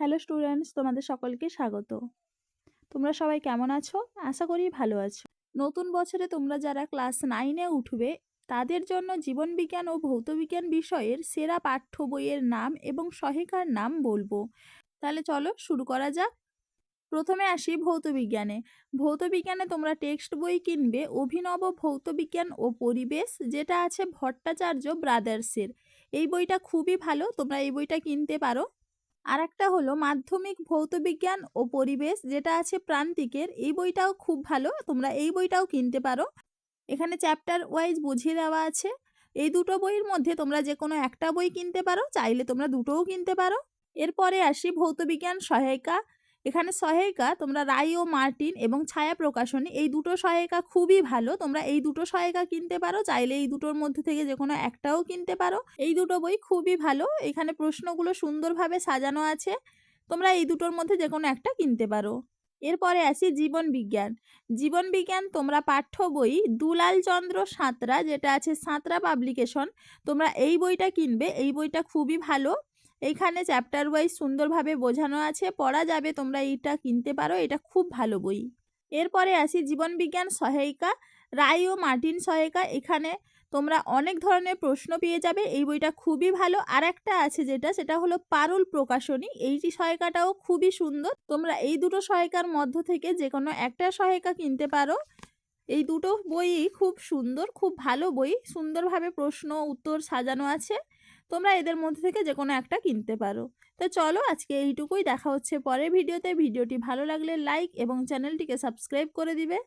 Hello students তোমাদের সকলকে স্বাগত। তোমরা সবাই কেমন আছো? আশা করি ভালো আছো। নতুন বছরে তোমরা যারা ক্লাস নাইনে উঠবে, তাদের জন্য জীবনবিজ্ঞান ও ভৌতবিজ্ঞান বিষয়ের সেরা পাঠ্য বইয়ের নাম এবং সহায়িকার নাম বলব। তাহলে চলো শুরু করা যাক। প্রথমে আসি ভৌতবিজ্ঞানে ভৌতবিজ্ঞানে তোমরা টেক্সট বই কিনবে, অভিনব ভৌতবিজ্ঞান ও পরিবেশ, যেটা আছে ভট্টাচার্য ব্রাদার্সের। এই বইটা খুবই ভালো, তোমরা এই বইটা কিনতে পারো। আর একটা হলো মাধ্যমিক ভৌত বিজ্ঞান ও পরিবেশ যেটা আছে প্রান্তিকের। এই বইটাও খুব ভালো, তোমরা এই বইটাও কিনতে পারো। এখানে চ্যাপ্টার ওয়াইজ বুঝিয়ে দেওয়া আছে। এই দুটো বইয়ের মধ্যে তোমরা যে কোনো একটা বই কিনতে পারো, চাইলে তোমরা দুটোও কিনতে পারো। এরপরে আসি ভৌতবিজ্ঞান সহায়িকা এখানে সহায়িকা, তোমরা রাই ও মার্টিন এবং ছায়া প্রকাশনী, এই দুটো সহায়িকা খুবই ভালো। তোমরা এই দুটো সহায়িকা কিনতে পারো, চাইলে এই দুটোর মধ্যে থেকে যে কোনো একটাও কিনতে পারো। এই দুটো বই খুবই ভালো, এখানে প্রশ্নগুলো সুন্দরভাবে সাজানো আছে। তোমরা এই দুটোর মধ্যে যে কোনো একটা কিনতে পারো। এরপরে আসি জীবন বিজ্ঞান। জীবন বিজ্ঞান, তোমরা পাঠ্য বই দুলাল চন্দ্র সাঁতরা, যেটা আছে সাঁতরা পাবলিকেশন, তোমরা এই বইটা কিনবে। এই বইটা খুবই ভালো। এইখানে চ্যাপ্টার ওয়াইজ সুন্দরভাবে বোঝানো আছে, পড়া যাবে, তোমরা এইটা কিনতে পারো, এটা খুব ভালো বই। এরপরে আসি জীবনবিজ্ঞান সহায়িকা, রায় ও মার্টিন সহায়িকা, এখানে তোমরা অনেক ধরনের প্রশ্ন পেয়ে যাবে, এই বইটা খুবই ভালো। আর একটা আছে যেটা, সেটা হলো পারুল প্রকাশনী, এইটি সহায়িকাটাও খুবই সুন্দর। তোমরা এই দুটো সহায়িকার মধ্য থেকে যে কোনো একটা সহায়িকা কিনতে পারো। এই দুটো বইই খুব সুন্দর, খুব ভালো বই, সুন্দরভাবে প্রশ্ন, উত্তর সাজানো আছে। তোমরা এদের মধ্যে থেকে যে কোনো একটা কিনতে পারো। তো চলো আজকে এইটুকুই, দেখা হচ্ছে পরের ভিডিওতে। ভিডিওটি ভালো লাগলে লাইক এবং চ্যানেলটিকে সাবস্ক্রাইব করে দিবে।